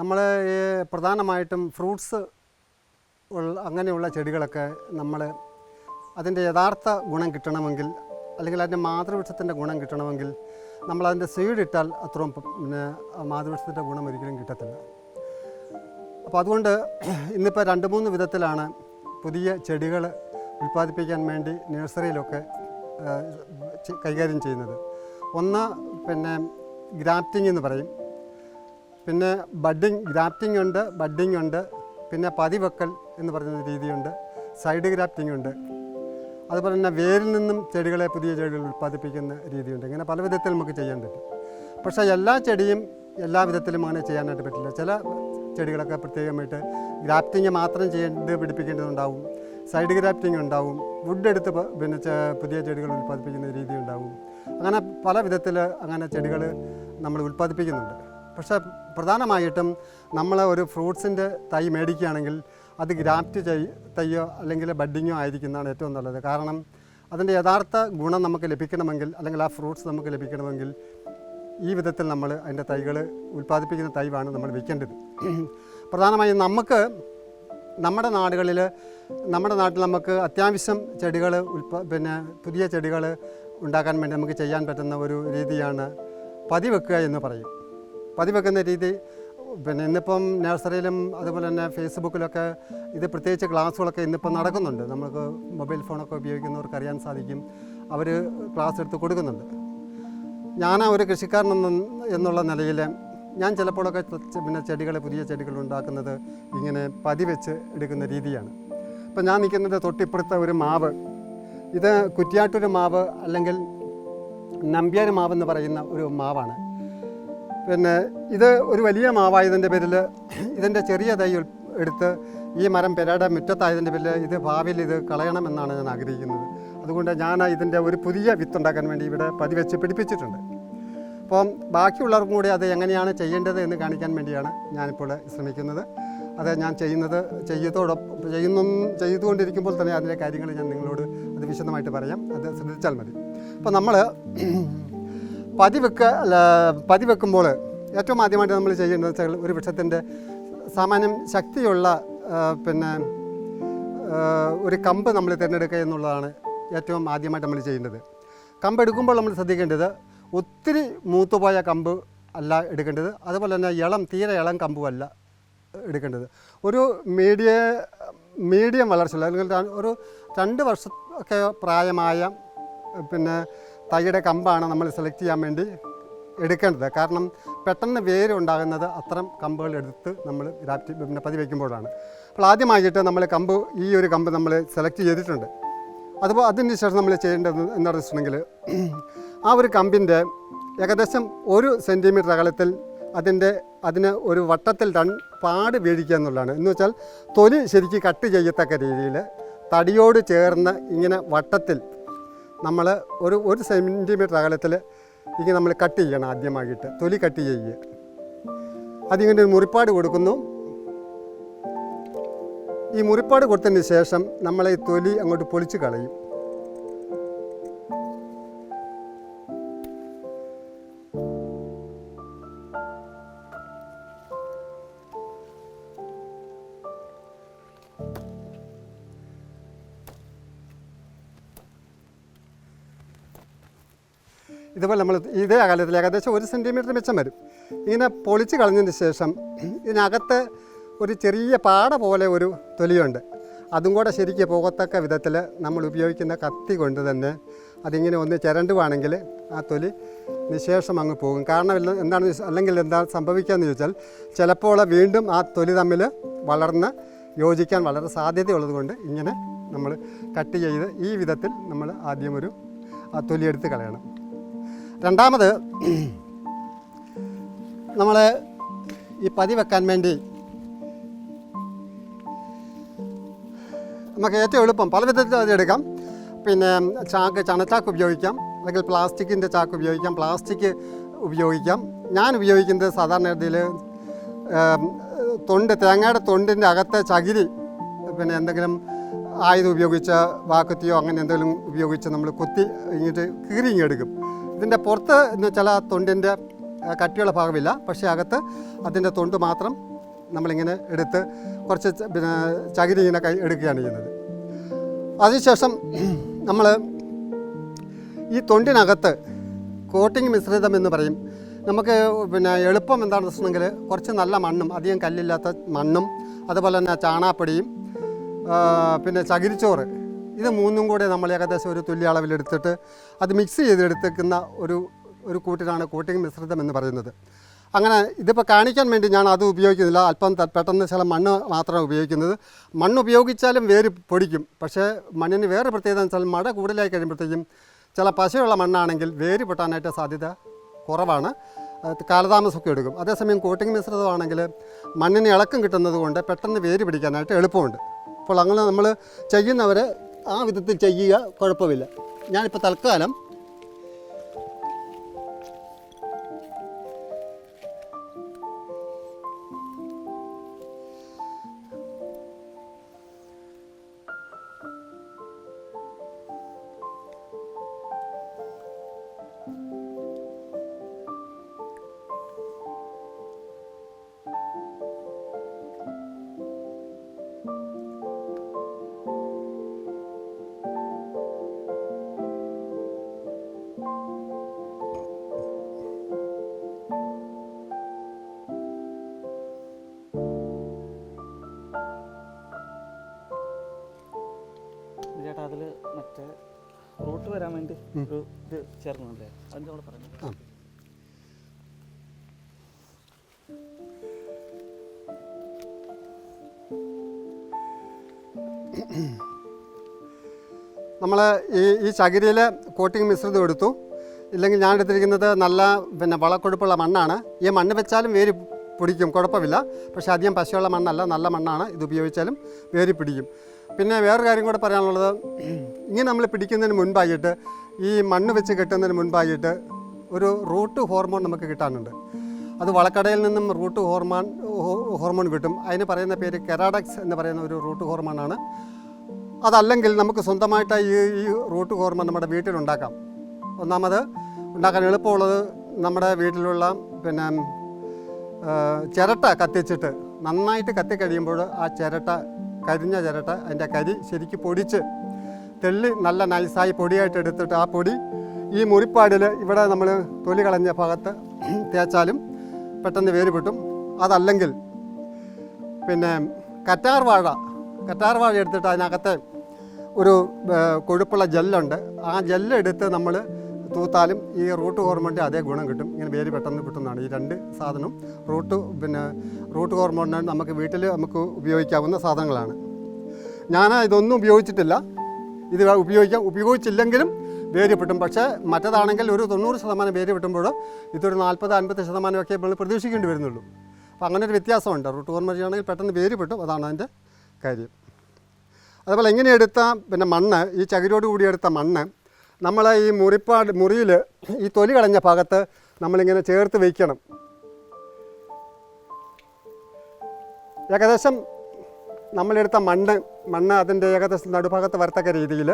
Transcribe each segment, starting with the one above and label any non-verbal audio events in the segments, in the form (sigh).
നമ്മൾ പ്രധാനമായിട്ടും ഫ്രൂട്ട്സ് അങ്ങനെയുള്ള ചെടികളൊക്കെ നമ്മൾ അതിന്റെ യഥാർത്ഥ ഗുണം കിട്ടണമെങ്കിൽ അല്ലെങ്കിൽ അതിന്റെ മാതൃവൃക്ഷത്തിന്റെ ഗുണം കിട്ടണമെങ്കിൽ നമ്മൾ അതിന്റെ സീഡ് ഇട്ടാൽ അത്രയും പിന്നെ മാതൃവൃക്ഷത്തിന്റെ ഗുണം ഒരിക്കലും കിട്ടത്തില്ല. അപ്പോൾ അതുകൊണ്ട് ഇന്നിപ്പോൾ രണ്ട് മൂന്ന് വിധത്തിലാണ് പുതിയ ചെടികൾ ഉൽപ്പാദിപ്പിക്കാൻ വേണ്ടി നഴ്സറിയിലൊക്കെ കൈകാര്യം ചെയ്യുന്നത്. ഒന്ന് പിന്നെ ഗ്രാഫ്റ്റിംഗ് എന്ന് പറയും. പിന്നെ ബഡിങ് ഗ്രാഫ്റ്റിംഗ് ഉണ്ട് ബഡിങ് ഉണ്ട് പിന്നെ പതിവെക്കൽ എന്ന് പറയുന്ന രീതിയുണ്ട് സൈഡ് ഗ്രാഫ്റ്റിംഗ് ഉണ്ട്. അതുപോലെ തന്നെ വേരിൽ നിന്നും ചെടികളെ പുതിയ ചെടികൾ ഉൽപ്പാദിപ്പിക്കുന്ന രീതിയുണ്ട്. ഇങ്ങനെ പല വിധത്തിൽ നമുക്ക് ചെയ്യാൻ പറ്റും. പക്ഷേ എല്ലാ ചെടിയും എല്ലാ വിധത്തിലും അങ്ങനെ ചെയ്യാനായിട്ട് പറ്റില്ല. ചില ചെടികളൊക്കെ പ്രത്യേകമായിട്ട് ഗ്രാഫ്റ്റിങ് മാത്രം ചെയ്യേണ്ടത് പിടിപ്പിക്കേണ്ടതുണ്ടാവും. സൈഡ് ഗ്രാഫ്റ്റിംഗ് ഉണ്ടാവും. വുഡ് എടുത്ത് പിന്നെ പുതിയ ചെടികൾ ഉൽപ്പാദിപ്പിക്കുന്ന രീതി ഉണ്ടാവും അങ്ങനെ പല വിധത്തിൽ അങ്ങനെ ചെടികൾ നമ്മൾ ഉൽപ്പാദിപ്പിക്കുന്നുണ്ട്. പക്ഷേ പ്രധാനമായിട്ടും നമ്മൾ ഒരു ഫ്രൂട്ട്സിന്റെ തൈ മേടിക്കുകയാണെങ്കിൽ അത് ഗ്രാഫ്റ്റ് ചെയ് തൈയോ അല്ലെങ്കിൽ ബഡ്ഡിങ്ങോ ആയിരിക്കുന്നതാണ് ഏറ്റവും നല്ലത്. കാരണം അതിന്റെ യഥാർത്ഥ ഗുണം നമുക്ക് ലഭിക്കണമെങ്കിൽ അല്ലെങ്കിൽ ആ ഫ്രൂട്ട്സ് നമുക്ക് ലഭിക്കണമെങ്കിൽ ഈ വിധത്തിൽ നമ്മൾ അതിന്റെ തൈകൾ ഉൽപ്പാദിപ്പിക്കുന്ന തൈവാണ് നമ്മൾ വിൽക്കേണ്ടത്. പ്രധാനമായും നമുക്ക് നമ്മുടെ നാടുകളിൽ നമ്മുടെ നാട്ടിൽ നമുക്ക് അത്യാവശ്യം ചെടികൾ ഉൽപ്പ പിന്നെ പുതിയ ചെടികൾ ഉണ്ടാക്കാൻ വേണ്ടി നമുക്ക് ചെയ്യാൻ പറ്റുന്ന ഒരു രീതിയാണ് പതിവെക്കുക എന്ന് പറയും. പതിവെക്കുന്ന രീതി. പിന്നെ ഇന്നിപ്പം നഴ്സറിയിലും അതുപോലെ തന്നെ ഫേസ്ബുക്കിലൊക്കെ ഇത് പ്രത്യേകിച്ച് ക്ലാസ്സുകളൊക്കെ ഇന്നിപ്പം നടക്കുന്നുണ്ട്. നമുക്ക് മൊബൈൽ ഫോണൊക്കെ ഉപയോഗിക്കുന്നവർക്ക് അറിയാൻ സാധിക്കും. അവർ ക്ലാസ് എടുത്ത് കൊടുക്കുന്നുണ്ട്. ഞാൻ ഒരു കൃഷിക്കാരൻ എന്ന എന്നുള്ള നിലയിൽ ഞാൻ ചിലപ്പോഴൊക്കെ പിന്നെ ചെടികൾ പുതിയ ചെടികൾ ഉണ്ടാക്കുന്നത് ഇങ്ങനെ പതിവെച്ച് എടുക്കുന്ന രീതിയാണ്. ഇപ്പം ഞാൻ നിൽക്കുന്നത് തൊട്ടിപ്പുറത്തെ ഒരു മാവ്. ഇത് കുറ്റിയാട്ടൊരു മാവ് അല്ലെങ്കിൽ നമ്പ്യാർ മാവ് എന്ന് പറയുന്ന ഒരു മാവാണ്. പിന്നെ ഇത് ഒരു വലിയ മാവായതിന്റെ പേരിൽ ഇതിന്റെ ചെറിയ തൈ എടുത്ത് ഈ മരം പെരയുടെ മുറ്റത്തായതിന്റെ പേരിൽ ഇത് ഭാവിയിൽ ഇത് കളയണമെന്നാണ് ഞാൻ ആഗ്രഹിക്കുന്നത്. അതുകൊണ്ട് ഞാൻ ഇതിന്റെ ഒരു പുതിയ വിത്തുണ്ടാക്കാൻ വേണ്ടി ഇവിടെ പതിവെച്ച് പിടിപ്പിച്ചിട്ടുണ്ട്. അപ്പം ബാക്കിയുള്ളവർക്കും കൂടി അത് എങ്ങനെയാണ് ചെയ്യേണ്ടത് എന്ന് കാണിക്കാൻ വേണ്ടിയാണ് ഞാനിപ്പോൾ ശ്രമിക്കുന്നത്. അത് ഞാൻ ചെയ്യുന്നത് ചെയ്യത്തോടൊപ്പം ചെയ്യുന്ന ചെയ്തുകൊണ്ടിരിക്കുമ്പോൾ തന്നെ അതിന്റെ കാര്യങ്ങൾ ഞാൻ നിങ്ങളോട് അത് വിശദമായിട്ട് പറയാം. അത് ശ്രദ്ധിച്ചാൽ മതി. അപ്പോൾ നമ്മൾ പതിവെക്ക പതിവെക്കുമ്പോൾ ഏറ്റവും ആദ്യമായിട്ട് നമ്മൾ ചെയ്യേണ്ടത് വെച്ചാൽ ഒരു വൃക്ഷത്തിന്റെ സാമാന്യം ശക്തിയുള്ള പിന്നെ ഒരു കമ്പ് നമ്മൾ തിരഞ്ഞെടുക്കുക എന്നുള്ളതാണ് ഏറ്റവും ആദ്യമായിട്ട് നമ്മൾ ചെയ്യേണ്ടത് കമ്പ് എടുക്കുമ്പോൾ നമ്മൾ ശ്രദ്ധിക്കേണ്ടത് ഒത്തിരി മൂത്തുപോയ കമ്പ് അല്ല എടുക്കേണ്ടത്. അതുപോലെ തന്നെ ഇളം തീരെ ഇളം കമ്പുമല്ല എടുക്കേണ്ടത്. ഒരു മീഡിയ മീഡിയം വളർച്ചയുള്ള അല്ലെങ്കിൽ ഒരു രണ്ട് വർഷമൊക്കെ പ്രായമായ പിന്നെ തൈയുടെ കമ്പാണ് നമ്മൾ സെലക്ട് ചെയ്യാൻ വേണ്ടി എടുക്കേണ്ടത്. കാരണം പെട്ടെന്ന് വേര് ഉണ്ടാകുന്നത് അത്തരം കമ്പുകൾ എടുത്ത് നമ്മൾ ഗ്രാഫ്റ്റ് പിന്നെ പതിവയ്ക്കുമ്പോഴാണ് അപ്പോൾ ആദ്യമായിട്ട് നമ്മൾ കമ്പ് ഈ ഒരു കമ്പ് നമ്മൾ സെലക്ട് ചെയ്തിട്ടുണ്ട്. അതുപോലെ അതിന് ശേഷം നമ്മൾ ചെയ്യേണ്ടത് എന്താണെന്ന് വെച്ചിട്ടുണ്ടെങ്കിൽ ആ ഒരു കമ്പിന്റെ ഏകദേശം ഒരു സെന്റിമീറ്റർ അകലത്തിൽ അതിന്റെ അതിന് ഒരു വട്ടത്തിൽ രൺ പാട് വീഴിക്കുക എന്നുള്ളതാണ്. എന്ന് വെച്ചാൽ തൊലി ശരിക്ക് കട്ട് ചെയ്യത്തക്ക രീതിയിൽ തടിയോട് ചേർന്ന് ഇങ്ങനെ വട്ടത്തിൽ നമ്മൾ ഒരു ഒരു സെന്റിമീറ്റർ അകലത്തിൽ ഇങ്ങനെ നമ്മൾ കട്ട് ചെയ്യണം ആദ്യമായിട്ട്. തൊലി കട്ട് ചെയ്യുക അതിങ്ങനെ മുറിപ്പാട് കൊടുക്കുന്നു. ഈ മുറിപ്പാട് കൊടുത്തതിന് ശേഷം നമ്മൾ ഈ തൊലി അങ്ങോട്ട് പൊളിച്ച് കളയും. ഇതുപോലെ നമ്മൾ ഇതേ അകലത്തിൽ ഏകദേശം ഒരു സെന്റിമീറ്റർ മിച്ചം വരും. ഇങ്ങനെ പൊളിച്ച് കളഞ്ഞതിന് ശേഷം ഇതിനകത്ത് ഒരു ചെറിയ പാട പോലെ ഒരു തൊലിയുണ്ട്. അതും കൂടെ ശരിക്കും പോകത്തക്ക വിധത്തിൽ നമ്മൾ ഉപയോഗിക്കുന്ന കത്തി കൊണ്ട് തന്നെ അതിങ്ങനെ ഒന്ന് ചിരണ്ടുവാണെങ്കിൽ ആ തൊലി നിശേഷം അങ്ങ് പോകും. കാരണം എന്താണ് അല്ലെങ്കിൽ എന്താ സംഭവിക്കുകയെന്ന് ചോദിച്ചാൽ ചിലപ്പോൾ വീണ്ടും ആ തൊലി തമ്മിൽ വളർന്ന് യോജിക്കാൻ വളരെ സാധ്യതയുള്ളത് കൊണ്ട് ഇങ്ങനെ നമ്മൾ കട്ട് ചെയ്ത് ഈ വിധത്തിൽ നമ്മൾ ആദ്യം ഒരു ആ തൊലി എടുത്ത് കളയണം. രണ്ടാമത് നമ്മൾ ഈ പതി വെക്കാൻ വേണ്ടി നമുക്ക് ഏറ്റവും എളുപ്പം പല വിധത്തിൽ അത് എടുക്കാം. പിന്നെ ചാക്ക് ചണച്ചാക്ക് ഉപയോഗിക്കാം. അല്ലെങ്കിൽ പ്ലാസ്റ്റിക്കിന്റെ ചാക്ക് ഉപയോഗിക്കാം. പ്ലാസ്റ്റിക് ഉപയോഗിക്കാം. ഞാൻ ഉപയോഗിക്കുന്നത് സാധാരണ രീതിയിൽ തൊണ്ട് തേങ്ങയുടെ തൊണ്ടിന്റെ അകത്തെ ചകിരി പിന്നെ എന്തെങ്കിലും ആയുധം ഉപയോഗിച്ച വാക്കുത്തിയോ അങ്ങനെ എന്തെങ്കിലും ഉപയോഗിച്ച് നമ്മൾ കുത്തി ഇങ്ങോട്ട് കീറി ഇങ്ങ് എടുക്കും. ഇതിന്റെ പുറത്ത് എന്ന് വെച്ചാൽ ആ തൊണ്ടിന്റെ കട്ടിയുള്ള ഭാഗമില്ല. പക്ഷേ അകത്ത് അതിന്റെ തൊണ്ട് മാത്രം നമ്മളിങ്ങനെ എടുത്ത് കുറച്ച് പിന്നെ ചകിരി ഇങ്ങനെ കൈ എടുക്കുകയാണ് ചെയ്യുന്നത്. അതിനുശേഷം നമ്മൾ ഈ തൊണ്ടിനകത്ത് കോട്ടിംഗ് മിശ്രിതം എന്ന് പറയും. നമുക്ക് പിന്നെ എളുപ്പം എന്താണെന്ന് വെച്ചിട്ടുണ്ടെങ്കിൽ കുറച്ച് നല്ല മണ്ണും അധികം കല്ലില്ലാത്ത മണ്ണും അതുപോലെ തന്നെ ചാണാപ്പൊടിയും പിന്നെ ചകിരിച്ചോറ് ഇത് മൂന്നും കൂടെ നമ്മൾ ഏകദേശം ഒരു തുല്യ അളവിലെടുത്തിട്ട് അത് മിക്സ് ചെയ്തെടുത്തേക്കുന്ന ഒരു ഒരു കൂട്ടിലാണ് കോട്ടിംഗ് മിശ്രിതം എന്ന് പറയുന്നത്. അങ്ങനെ ഇതിപ്പോൾ കാണിക്കാൻ വേണ്ടി ഞാൻ അത് ഉപയോഗിക്കുന്നില്ല. അല്പം പെട്ടെന്ന് ചില മണ്ണ് മാത്രമാണ് ഉപയോഗിക്കുന്നത്. മണ്ണ് ഉപയോഗിച്ചാലും വേര് പൊടിക്കും. പക്ഷേ മണ്ണിന് വേറെ പ്രത്യേകത എന്ന് വെച്ചാൽ മഴ കൂടുതലായി കഴിയുമ്പോഴത്തേക്കും ചില പശയുള്ള മണ്ണാണെങ്കിൽ വേര് പൊട്ടാനായിട്ട് സാധ്യത കുറവാണ്. കാലതാമസമൊക്കെ എടുക്കും. അതേസമയം കോട്ടിംഗ് മിശ്രിതമാണെങ്കിൽ മണ്ണിന് ഇളക്കം കിട്ടുന്നത് കൊണ്ട് പെട്ടെന്ന് വേര് പിടിക്കാനായിട്ട് എളുപ്പമുണ്ട്. അപ്പോൾ അങ്ങനെ നമ്മൾ ചെയ്യുന്നവർ ആ വിധത്തിൽ ചെയ്യുക കുഴപ്പമില്ല. ഞാനിപ്പോൾ തൽക്കാലം ചേട്ടാ അതിൽ മറ്റേ റൂട്ട് വരാൻ വേണ്ടി ഒരു ഇത് ചേർക്കുന്നുണ്ടേ അതിന്റെ കൂടെ പറഞ്ഞു. നമ്മൾ ഈ ഈ ചകിരിയിൽ കോട്ടിംഗ് മിശ്രിതം എടുത്തു. ഇല്ലെങ്കിൽ ഞാൻ എടുത്തിരിക്കുന്നത് നല്ല പിന്നെ വളക്കൊഴുപ്പുള്ള മണ്ണാണ്. ഈ മണ്ണ് വെച്ചാലും വേര് പിടിക്കും കുഴപ്പമില്ല. പക്ഷേ അധികം പശയുള്ള മണ്ണല്ല നല്ല മണ്ണാണ്. ഇത് ഉപയോഗിച്ചാലും വേര് പിടിക്കും. പിന്നെ വേറൊരു കാര്യം കൂടെ പറയാനുള്ളത്. ഇങ്ങനെ നമ്മൾ പിടിക്കുന്നതിന് മുൻപായിട്ട് ഈ മണ്ണ് വെച്ച് കെട്ടുന്നതിന് മുൻപായിട്ട് ഒരു റൂട്ട് ഹോർമോൺ നമുക്ക് കിട്ടാനുണ്ട്. അത് വളക്കടയിൽ നിന്നും റൂട്ട് ഹോർമോൺ ഹോർമോൺ കിട്ടും. അതിന് പറയുന്ന പേര് കെറാഡക്സ് എന്ന് പറയുന്ന ഒരു റൂട്ട് ഹോർമോണാണ് അതല്ലെങ്കിൽ നമുക്ക് സ്വന്തമായിട്ട് ഈ ഈ റൂട്ട് ഹോർമോൺ നമ്മുടെ വീട്ടിലുണ്ടാക്കാം ഒന്നാമത് ഉണ്ടാക്കാൻ എളുപ്പമുള്ളത് നമ്മുടെ വീട്ടിലുള്ള പിന്നെ ചിരട്ട കത്തിച്ചിട്ട് നന്നായിട്ട് കത്തി കഴിയുമ്പോൾ ആ ചിരട്ട കരിഞ്ഞ ചിരട്ട അതിന്റെ കരി ശരിക്ക് പൊടിച്ച് തെള്ളി നല്ല നൈസായി പൊടിയായിട്ട് എടുത്തിട്ട് ആ പൊടി ഈ മുറിപ്പാടിൽ ഇവിടെ നമ്മൾ തൊലി കളഞ്ഞ ഭാഗത്ത് തേച്ചാലും പെട്ടെന്ന് വേര് പൊട്ടും അതല്ലെങ്കിൽ പിന്നെ കറ്റാർ വാഴ കറ്റാർ വാഴ എടുത്തിട്ട് അതിനകത്തെ ഒരു കൊഴുപ്പുള്ള ജെല്ലുണ്ട് ആ ജെല്ലെടുത്ത് നമ്മൾ തൂത്താലും ഈ റൂട്ട് ഹോർമോണിന്റെ അതേ ഗുണം കിട്ടും. ഇങ്ങനെ വേര് പെട്ടെന്ന് കിട്ടുന്നതാണ് ഈ രണ്ട് സാധനം റൂട്ട് പിന്നെ റൂട്ട് ഹോർമോണിന് നമുക്ക് വീട്ടിൽ നമുക്ക് ഉപയോഗിക്കാവുന്ന സാധനങ്ങളാണ്. ഞാൻ ഇതൊന്നും ഉപയോഗിച്ചിട്ടില്ല. ഇത് ഉപയോഗിക്കാം ഉപയോഗിച്ചില്ലെങ്കിലും വേര് കിട്ടും. പക്ഷേ മറ്റേതാണെങ്കിൽ ഒരു തൊണ്ണൂറ് ശതമാനം വേര് കിട്ടുമ്പോഴും ഇതൊരു നാൽപ്പത് അൻപത് ശതമാനമൊക്കെ നമ്മൾ പ്രതീക്ഷിക്കേണ്ടി വരുന്നുള്ളൂ. അപ്പോൾ അങ്ങനെ ഒരു വ്യത്യാസമുണ്ട്. റൂട്ട് ഹോർമോൺ ആണെങ്കിൽ പെട്ടെന്ന് വേര് കിട്ടും. അതാണ് അതിന്റെ കാര്യം. അതുപോലെ എങ്ങനെ എടുത്ത പിന്നെ മണ്ണ് ഈ ചകിരോട് കൂടി എടുത്ത മണ്ണ് നമ്മൾ ഈ മുറിപ്പാട് മുറിയിൽ ഈ തൊലി കളഞ്ഞ ഭാഗത്ത് നമ്മളിങ്ങനെ ചേർത്ത് വയ്ക്കണം ഏകദേശം നമ്മളെടുത്ത മണ്ണ് മണ്ണ് അതിന്റെ ഏകദേശം നടുഭാഗത്ത് വരത്തക്ക രീതിയിൽ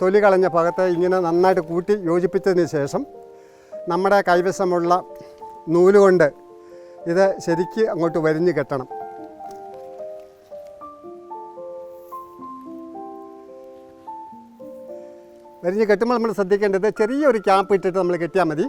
തൊലി കളഞ്ഞ ഭാഗത്ത് ഇങ്ങനെ നന്നായിട്ട് കൂട്ടി യോജിപ്പിച്ചതിന് ശേഷം നമ്മുടെ കൈവശമുള്ള നൂലുകൊണ്ട് ഇത് ശരിക്ക് അങ്ങോട്ട് വരിഞ്ഞ് കെട്ടണം. വരിഞ്ഞ് കെട്ടുമ്പോൾ നമ്മൾ ശ്രദ്ധിക്കേണ്ടത് ചെറിയൊരു ക്യാമ്പ് ഇട്ടിട്ട് നമ്മൾ കെട്ടിയാൽ മതി.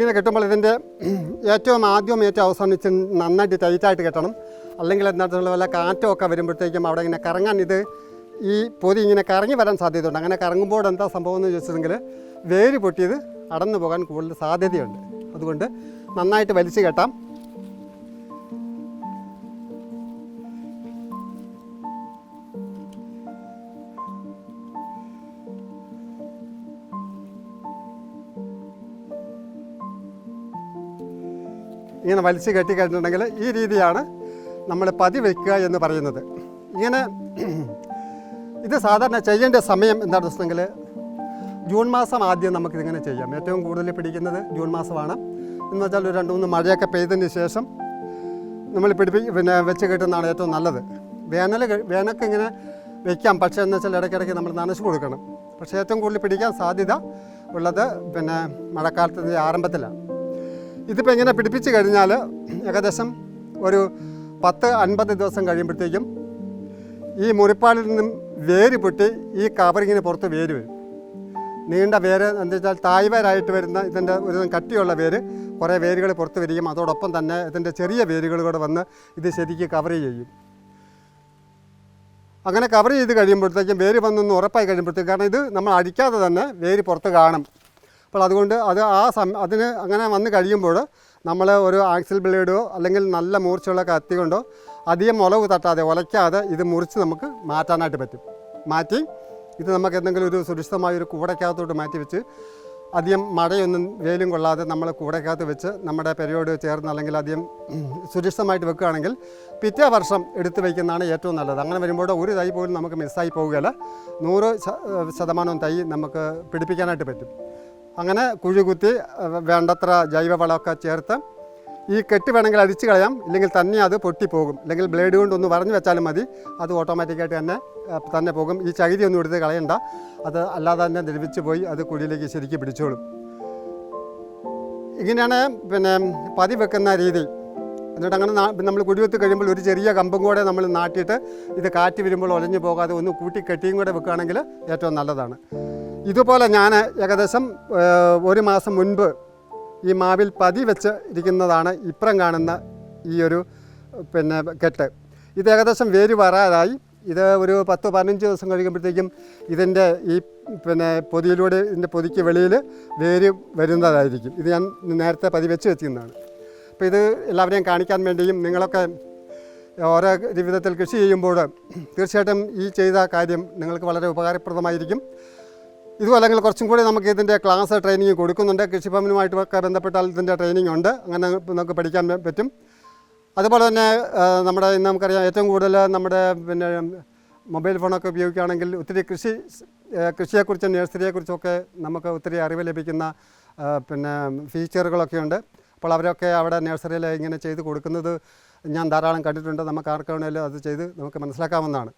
ഇങ്ങനെ കെട്ടുമ്പോൾ ഇതിന്റെ ഏറ്റവും ആദ്യം ഏറ്റവും അവസാനം ഇച്ചിരി നന്നായിട്ട് ടൈറ്റായിട്ട് കെട്ടണം. അല്ലെങ്കിൽ എന്താണെന്നുള്ള വല്ല കാറ്റോ ഒക്കെ വരുമ്പോഴത്തേക്കും അവിടെ ഇങ്ങനെ കറങ്ങാൻ ഇത് ഈ പൊതി ഇങ്ങനെ കറങ്ങി വരാൻ സാധ്യതയുണ്ട്. അങ്ങനെ കറങ്ങുമ്പോൾ എന്താ സംഭവം എന്ന് ചോദിച്ചിട്ടുണ്ടെങ്കിൽ വേര് പൊട്ടിയത് അടന്നു പോകാൻ കൂടുതൽ സാധ്യതയുണ്ട്. അതുകൊണ്ട് നന്നായിട്ട് വലിച്ചു കെട്ടാം. ഇങ്ങനെ വലിച്ചു കെട്ടി കഴിഞ്ഞിട്ടുണ്ടെങ്കിൽ ഈ രീതിയാണ് നമ്മൾ പതി വയ്ക്കുക എന്ന് പറയുന്നത്. ഇങ്ങനെ (clears throat) ഇത് സാധാരണ ചെയ്യേണ്ട സമയം എന്താണെന്ന് വെച്ചിട്ടുണ്ടെങ്കിൽ ജൂൺ മാസം ആദ്യം നമുക്കിതിങ്ങനെ ചെയ്യാം. ഏറ്റവും കൂടുതൽ പിടിക്കുന്നത് ജൂൺ മാസമാണ്. എന്ന് വെച്ചാൽ ഒരു രണ്ട് മൂന്ന് മഴയൊക്കെ പെയ്തതിന് ശേഷം നമ്മൾ പിടിപ്പി പിന്നെ വെച്ച് കെട്ടുന്നതാണ് ഏറ്റവും നല്ലത്. വേനൽ വേനൊക്കെ ഇങ്ങനെ വെക്കാം. പക്ഷേ എന്ന് വെച്ചാൽ ഇടയ്ക്കിടയ്ക്ക് നമ്മൾ നനച്ചു കൊടുക്കണം. പക്ഷേ ഏറ്റവും കൂടുതൽ പിടിക്കാൻ സാധ്യത ഉള്ളത് പിന്നെ മഴക്കാലത്തിന്റെ ആരംഭത്തിലാണ്. ഇതിപ്പോൾ ഇങ്ങനെ പിടിപ്പിച്ച് കഴിഞ്ഞാൽ ഏകദേശം ഒരു പത്ത് അൻപത് ദിവസം കഴിയുമ്പോഴത്തേക്കും ഈ മുറിപ്പാലിൽ നിന്നും വേര് പൊട്ടി ഈ കവറിങ്ങിന് പുറത്ത് വേര് വരും. നീണ്ട വേര് എന്താ വെച്ചാൽ തായ്വേരായിട്ട് വരുന്ന ഇതിന്റെ ഒരു കട്ടിയുള്ള വേര് കുറേ വേരുകൾ പുറത്ത് വരികയും അതോടൊപ്പം തന്നെ ഇതിന്റെ ചെറിയ വേരുകൾ കൂടെ വന്ന് ഇത് ശരിക്ക് കവർ ചെയ്യും. അങ്ങനെ കവർ ചെയ്ത് കഴിയുമ്പോഴത്തേക്കും വേര് വന്നൊന്ന് ഉറപ്പായി കഴിയുമ്പോഴത്തേക്കും കാരണം ഇത് നമ്മൾ അടിക്കാതെ തന്നെ വേര് പുറത്ത് കാണും. അപ്പോൾ അതുകൊണ്ട് അത് ആ സം അതിന് അങ്ങനെ വന്ന് കഴിയുമ്പോൾ നമ്മൾ ഒരു ആക്സിൽ ബ്ലേഡോ അല്ലെങ്കിൽ നല്ല മൂർച്ചയുള്ള കത്തി കൊണ്ടോ അധികം മുളക് തട്ടാതെ ഉലയ്ക്കാതെ ഇത് മുറിച്ച് നമുക്ക് മാറ്റാനായിട്ട് പറ്റും. മാറ്റി ഇത് നമുക്ക് എന്തെങ്കിലും ഒരു സുരക്ഷിതമായ ഒരു കൂടയ്ക്കകത്തോട്ട് മാറ്റി വെച്ച് അധികം മഴയൊന്നും വെയിലും കൊള്ളാതെ നമ്മൾ കൂടയ്ക്കകത്ത് വെച്ച് നമ്മുടെ പെരിയോട് ചേർന്ന് അല്ലെങ്കിൽ അധികം സുരക്ഷിതമായിട്ട് വെക്കുകയാണെങ്കിൽ പിറ്റേ വർഷം എടുത്തു വയ്ക്കുന്നതാണ് ഏറ്റവും നല്ലത്. അങ്ങനെ വരുമ്പോൾ ഒരു തൈ പോലും നമുക്ക് മിസ്സായി പോവുകയില്ല. നൂറ് ശതമാനവും ശതമാനം തൈ നമുക്ക് പിടിപ്പിക്കാനായിട്ട് പറ്റും. അങ്ങനെ കുഴി കുത്തി അഹ് വേണ്ടത്ര ജൈവവളമൊക്കെ ചേർത്ത് ഈ കെട്ട് വേണമെങ്കിൽ അരിച്ചു കളയാം. ഇല്ലെങ്കിൽ തന്നെ അത് പൊട്ടിപ്പോകും. അല്ലെങ്കിൽ ബ്ലേഡ് കൊണ്ട് ഒന്ന് വരഞ്ഞു വെച്ചാലും മതി. അത് ഓട്ടോമാറ്റിക്കായിട്ട് തന്നെ തന്നെ പോകും. ഈ ചകിരി ഒന്നും എടുത്ത് കളയണ്ട. അത് അല്ലാതെ തന്നെ ദ്രവിച്ച് പോയി അത് കുഴിയിലേക്ക് ശരിക്കും പിടിച്ചോളും. ഇങ്ങനെയാണ് പിന്നെ പതി വെക്കുന്ന രീതി. എന്നിട്ട് അങ്ങനെ നമ്മൾ കുടിവെത്ത് കഴിയുമ്പോൾ ഒരു ചെറിയ കമ്പും കൂടെ നമ്മൾ നാട്ടിയിട്ട് ഇത് കാറ്റ് വരുമ്പോൾ ഒലഞ്ഞു പോകാതെ ഒന്ന് കൂട്ടി കെട്ടിയും കൂടെ വെക്കുകയാണെങ്കിൽ ഏറ്റവും നല്ലതാണ്. ഇതുപോലെ ഞാൻ ഏകദേശം ഒരു മാസം മുൻപ് ഈ മാവിൽ പതി വെച്ച് ഇരിക്കുന്നതാണ് ഇപ്പുറം കാണുന്ന ഈ ഒരു പിന്നെ കെട്ട്. ഇത് ഏകദേശം വേര് വരാതായി ഇത് ഒരു പത്ത് പതിനഞ്ച് ദിവസം കഴിയുമ്പോഴത്തേക്കും ഇതിന്റെ ഈ പിന്നെ പൊതിയിലൂടെ ഇതിന്റെ പൊതിക്ക് വെളിയിൽ വേര് വരുന്നതായിരിക്കും. ഇത് ഞാൻ നേരത്തെ പതി വെച്ച് വെച്ചിരുന്നതാണ്. അപ്പോൾ ഇത് എല്ലാവരെയും കാണിക്കാൻ വേണ്ടിയും നിങ്ങളൊക്കെ ഓരോ ജീവിതത്തിൽ കൃഷി ചെയ്യുമ്പോൾ തീർച്ചയായിട്ടും ഈ ചെയ്ത കാര്യം നിങ്ങൾക്ക് വളരെ ഉപകാരപ്രദമായിരിക്കും. ഇതും അല്ലെങ്കിൽ കുറച്ചും കൂടി നമുക്ക് ഇതിന്റെ ക്ലാസ് ട്രെയിനിങ് കൊടുക്കുന്നുണ്ട്. കൃഷിഭവനുമായിട്ടൊക്കെ ബന്ധപ്പെട്ടാൽ ഇതിന്റെ ട്രെയിനിങ് ഉണ്ട്. അങ്ങനെ നമുക്ക് പഠിക്കാൻ പറ്റും. അതുപോലെ തന്നെ നമ്മുടെ ഇന്ന് നമുക്കറിയാം ഏറ്റവും കൂടുതൽ നമ്മുടെ പിന്നെ മൊബൈൽ ഫോണൊക്കെ ഉപയോഗിക്കുകയാണെങ്കിൽ ഒത്തിരി കൃഷി കൃഷിയെക്കുറിച്ചും നഴ്സറിയെക്കുറിച്ചൊക്കെ നമുക്ക് ഒത്തിരി അറിവ് ലഭിക്കുന്ന പിന്നെ ഫീച്ചറുകളൊക്കെ ഉണ്ട്. അപ്പോൾ അവരൊക്കെ അവിടെ നഴ്സറിയിൽ ഇങ്ങനെ ചെയ്ത് കൊടുക്കുന്നത് ഞാൻ ധാരാളം കണ്ടിട്ടുണ്ട്. നമുക്ക് ആർക്കാണേലും അത് ചെയ്ത് നമുക്ക് മനസ്സിലാക്കാവുന്നതാണ്.